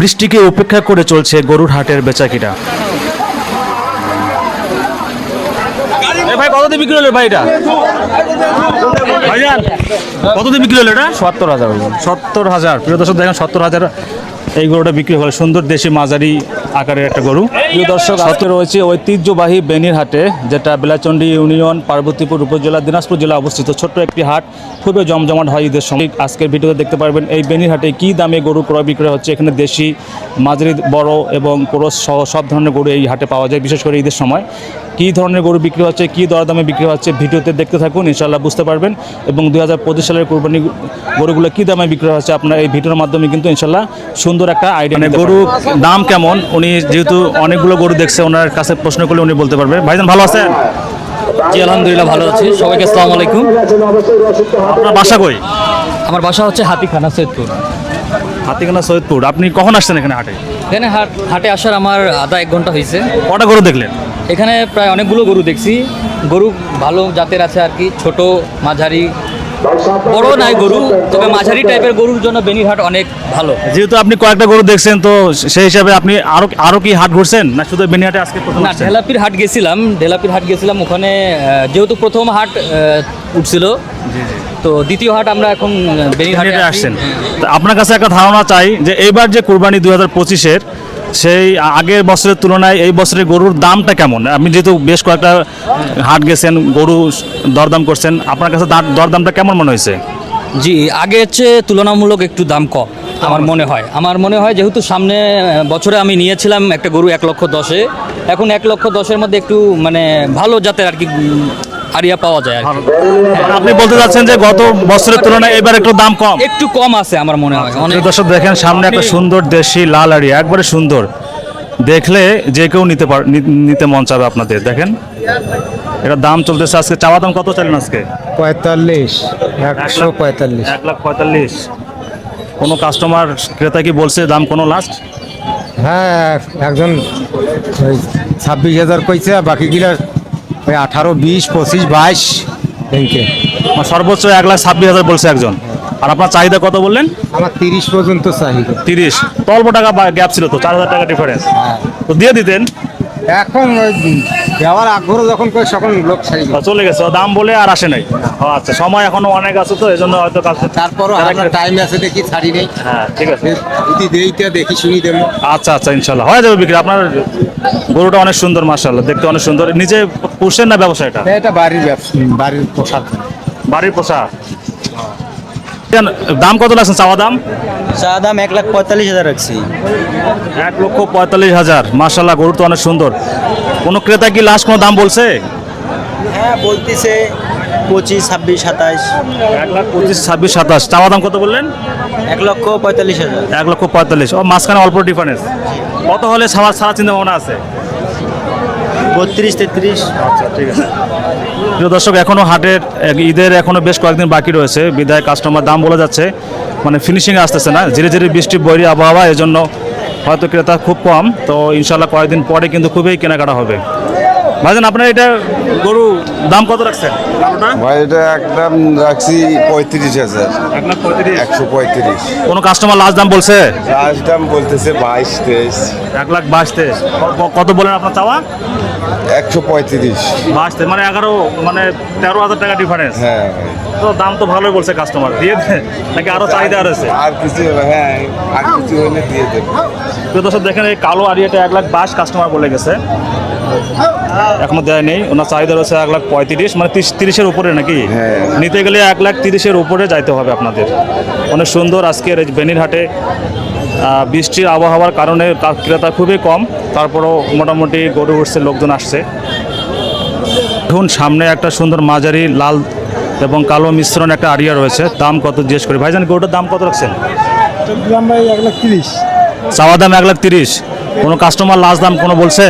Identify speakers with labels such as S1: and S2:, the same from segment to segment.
S1: বৃষ্টিকে উপেক্ষা করে চলছে গরুর হাটের বেচাকিটা ভাই কত দিয়ে বিক্রি হলো ভাই এটা? ভাইজান কত দিয়ে বিক্রি হলো এটা?
S2: সত্তর হাজার
S1: সত্তর হাজার প্রিয় দর্শক দেখেন সত্তর হাজার এই গরুটা বিক্রি হলো। সুন্দর দেশি মাঝারি আকারের একটা গরু। প্রিয় দর্শক আজকে রয়েছে ঐতিহ্যবাহী বেনির হাটে যেটা বেলাচন্ডী ইউনিয়ন পার্বতীপুর উপজেলা দিনাজপুর জেলা অবস্থিত। ছোট্ট একটি হাট খুবই জমজমাট হয় ঈদের সময়। আজকের ভিডিওতে দেখতে পারবেন এই বেনির হাটে কী দামে গরু ক্রয় বিক্রয় হচ্ছে। এখানে দেশি মাঝারি বড় এবং ক্রোস সহ সব ধরনের গরু এই হাটে পাওয়া যায় বিশেষ করে ঈদের সময়। কী ধরনের গরু বিক্রি হচ্ছে কী দরদামে বিক্রি হচ্ছে ভিডিওতে দেখতে থাকুন ইনশাল্লাহ বুঝতে পারবেন। এবং দু হাজার পঁচিশ সালের কোরবানি গরুগুলো কী দামে বিক্রি হচ্ছে আপনার এই ভিডিওর মাধ্যমে কিন্তু ইনশাল্লাহ সুন্দর একটা আইডিয়া মানে গরু দাম কেমন? উনি যেহেতু অনেকগুলো গরু দেখছে ওনার কাছে প্রশ্ন করলে উনি বলতে পারবেন ভাইজান ভালো আছেন?
S2: জি আলহামদুলিল্লাহ ভালো আছি। সবাইকে আসসালামু আলাইকুম।
S1: আপনার বাসা কই?
S2: আমার বাসা হচ্ছে হাতিখানা সৈয়দপুর।
S1: হাতিখানা সৈয়দপুর। আপনি কখন আসছেন এখানে হাটে?
S2: এখানে হাট হাটে আসার আমার আধা এক ঘণ্টা হয়েছে
S1: কটা গরু দেখলেন?
S2: এখানে প্রায় অনেকগুলো গরু দেখছি। গরু ভালো জাতের আছে আর কি ছোট মাঝারি। বড় নাই গরু তবে মাঝারি টাইপের গরুর জন্য বেনিরহাট অনেক ভালো।
S1: যেহেতু আপনি কয়েকটা গরু দেখছেন তো সেই হিসাবে আপনি আরও আরও কি হাট ঘুরছেন? না শুধু বেনিয়াটে আজকে প্রথম
S2: না ঢেলাপির হাট গেছিলাম ঢেলাপির হাট গেছিলাম ওখানে যেহেতু প্রথম হাট উঠছিল তো দ্বিতীয় হাট আমরা এখন
S1: বেনিয়াটে আসছেন। তো আপনার কাছে একটা ধারণা চাই যে এইবার যে কুরবানি দুই হাজার পঁচিশের সেই আগের বছরের তুলনায় এই বছরের গরুর দামটা কেমন? আপনি যেহেতু বেশ কয়েকটা হাট গেছেন, গরু দরদাম করছেন, আপনার কাছে দাম- দরদামটা কেমন মনে হয়েছে?
S2: জি, আগের চেয়ে তুলনামূলক একটু দাম কম, আমার মনে হয়। আমার মনে হয় যেহেতু সামনে বছরে আমি নিয়েছিলাম একটা গরু এক লক্ষ দশে, এখন এক লক্ষ দশের মধ্যে একটু মানে ভালো জাতের আর কি আরিয়া পাওয়া যায় আর কি।
S1: আপনি বলতে চাচ্ছেন যে গত বছরের তুলনায় এবার একটু দাম কম?
S2: একটু কম আছে আমার মনে হয় অনেক।
S1: প্রিয় দর্শক দেখেন সামনে একটা সুন্দর দেশি লাল আড়ি একবারে সুন্দর। দেখলে যে কেউ নিতে পার নি- নিতে মন চাবে আপনাদের। দেখেন এটা দাম চলতেছে আজকে। চাওয়া দাম কত চাইলেন আজকে?
S3: পঁয়তাল্লিশ একশো পঁয়তাল্লিশ।
S1: এক লাখ পঁয়তাল্লিশ। কোনো কাস্টমার ক্রেতা কি বলছে দাম কোনো লাস্ট
S3: হ্যাঁ একজন ওই ছাব্বিশ হাজার কইছে বাকিগুলা ওই আঠারো বিশ পঁচিশ বাইশ। ব্যাংকে
S1: সর্বোচ্চ এক লাখ ছাব্বিশ হাজার বলছে একজন। আর আপনার চাহিদা কত বললেন?
S3: আমার তিরিশ পর্যন্ত চাহিদা।
S1: তিরিশ। তো অল্প টাকা গ্যাপ ছিল তো চার হাজার টাকা ডিফারেন্স তো দিয়ে দিতেন।
S3: এখন দেওয়ার আগ্রহ যখন করে তখন লোক ছাড়ি
S1: চলে গেছে দাম বলে আর আসে নাই। আচ্ছা সময় এখনও অনেক আছে তো এই জন্য হয়তো কাজ
S3: তারপরও আপনার টাইম আছে দেখি ছাড়ি নেই।
S1: হ্যাঁ ঠিক আছে।
S3: যদি দেইতে দেখি শুনি দেবো।
S1: আচ্ছা আচ্ছা ইনশাল্লাহ। হয়ে যাবে বিক্রি। আপনার গরুটা অনেক সুন্দর মার্শাল্লাহ দেখতে অনেক সুন্দর। নিজে পোষেন না ব্যবসা এটা
S3: এটা বাড়ির ব্যবসা বাড়ির পোশাক।
S1: বাড়ির পোষা কেন, দাম কত লাগছে চাওয়া দাম?
S4: চা দাম এক লাখ পঁয়তাল্লিশ হাজার রাখছি।
S1: এক লক্ষ পঁয়তাল্লিশ হাজার। মার্শাল্লাহ গরু তো অনেক সুন্দর। কোনো ক্রেতা কি লাস্ট কোনো দাম বলছে?
S4: হ্যাঁ বলতেছে পঁচিশ ছাব্বিশ সাতাইশ
S1: এক লাখ পঁচিশ ছাব্বিশ সাতাশ। চাওয়া দাম কত বললেন?
S4: এক লক্ষ পঁয়তাল্লিশ হাজার।
S1: এক লক্ষ পঁয়তাল্লিশ। ও মাঝখানে অল্প ডিফারেন্স কত হলে সারা সারা চিন্তা ভাবনা আছে?
S4: বত্রিশ তেত্রিশ।
S1: আচ্ছা ঠিক আছে। প্রিয় দর্শক এখনও হাটের ঈদের এখনও বেশ কয়েকদিন বাকি রয়েছে। বিদায় কাস্টমার দাম বলে যাচ্ছে। মানে ফিনিশিং আসতেছে না। ধীরে ধীরে বৃষ্টি বৈরী আবহাওয়া এজন্য হয়তো ক্রেতা খুব কম। তো ইনশাল্লাহ কয়েকদিন পরে কিন্তু খুবই কেনাকাটা হবে। ভাইজান আপনার এটা গরু দাম কত রাখছেন?
S5: ভাই এটা একদম রাখছি পঁয়ত্রিশ হাজার। একশো পঁয়ত্রিশ।
S1: কোনো কাস্টমার লাস্ট দাম বলছে?
S5: লাস্ট দাম বলতেছে বাইশ তেইশ।
S1: এক লাখ বাইশ তেইশ। কত বলেন আপনার চাওয়া?
S5: একশো পঁয়ত্রিশ।
S1: বাইশ তেইশ মানে এগারো মানে তেরো হাজার টাকা ডিফারেন্স
S5: হ্যাঁ।
S1: তো দাম তো ভালোই বলছে কাস্টমার দিয়ে নাকি আরও চাহিদা রয়েছে?
S5: আর কিছু হ্যাঁ আর কিছু হলে দিয়ে দেবে
S1: প্রিয় দর্শক দেখেন এই কালো আরিয়াটা এক লাখ বাইশ কাস্টমার বলে গেছে। এখনও দেয় নেই। ওনার চাহিদা রয়েছে এক লাখ পঁয়ত্রিশ মানে তিরিশ তিরিশের উপরে নাকি?
S5: হ্যাঁ।
S1: নিতে গেলে এক লাখ তিরিশের উপরে যাইতে হবে আপনাদের। অনেক সুন্দর আজকের এই বেনিরহাটে বৃষ্টির আবহাওয়ার কারণে ক্রেতা খুবই কম তারপরও মোটামুটি গরু উঠছে লোকজন আসছে। দেখুন সামনে একটা সুন্দর মাঝারি লাল এবং কালো মিশ্রণ একটা আরিয়া রয়েছে। দাম কত জিজ্ঞেস করি। ভাইজান গরুটার দাম কত রাখছেন?
S3: দাম ভাই এক লাখ তিরিশ।
S1: চাওয়া দাম এক লাখ তিরিশ। কোনো কাস্টমার লাস্ট দাম কোনো বলছে?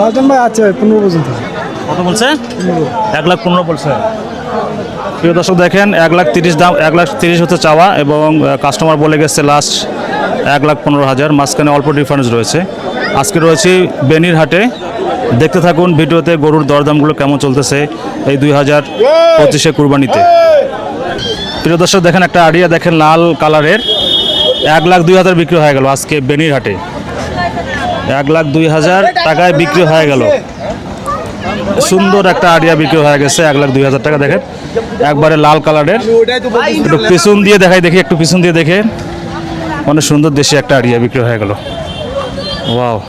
S3: লাস্ট দাম ভাই আছে পনেরো পর্যন্ত।
S1: কত বলছে? এক লাখ পনেরো বলছে। প্রিয় দর্শক দেখেন এক লাখ তিরিশ দাম এক লাখ তিরিশ হতে চাওয়া এবং কাস্টমার বলে গেছে লাস্ট এক লাখ পনেরো হাজার। মাঝখানে অল্প ডিফারেন্স রয়েছে। আজকে রয়েছে বেনির হাটে দেখতে থাকুন ভিডিওতে গরুর দরদামগুলো কেমন চলতেছে এই দুই হাজার পঁচিশে কুরবানিতে। প্রিয় দর্শক দেখেন একটা আড়িয়া দেখেন লাল কালারের এক লাখ দুই হাজার বিক্রি হয়ে গেল আজকে বেনির হাটে এক লাখ দুই হাজার টাকায় বিক্রি হয়ে গেল। সুন্দর একটা আড়িয়া বিক্রি হয়ে গেছে, এক লাখ দুই হাজার টাকা দেখেন। একবারে লাল কালারের। একটু পিছন দিয়ে দেখাই, দেখি, একটু পিছন দিয়ে দেখে অনেক সুন্দর দেশে একটা আড়িয়া বিক্রি হয়ে গেল। ওয়াও।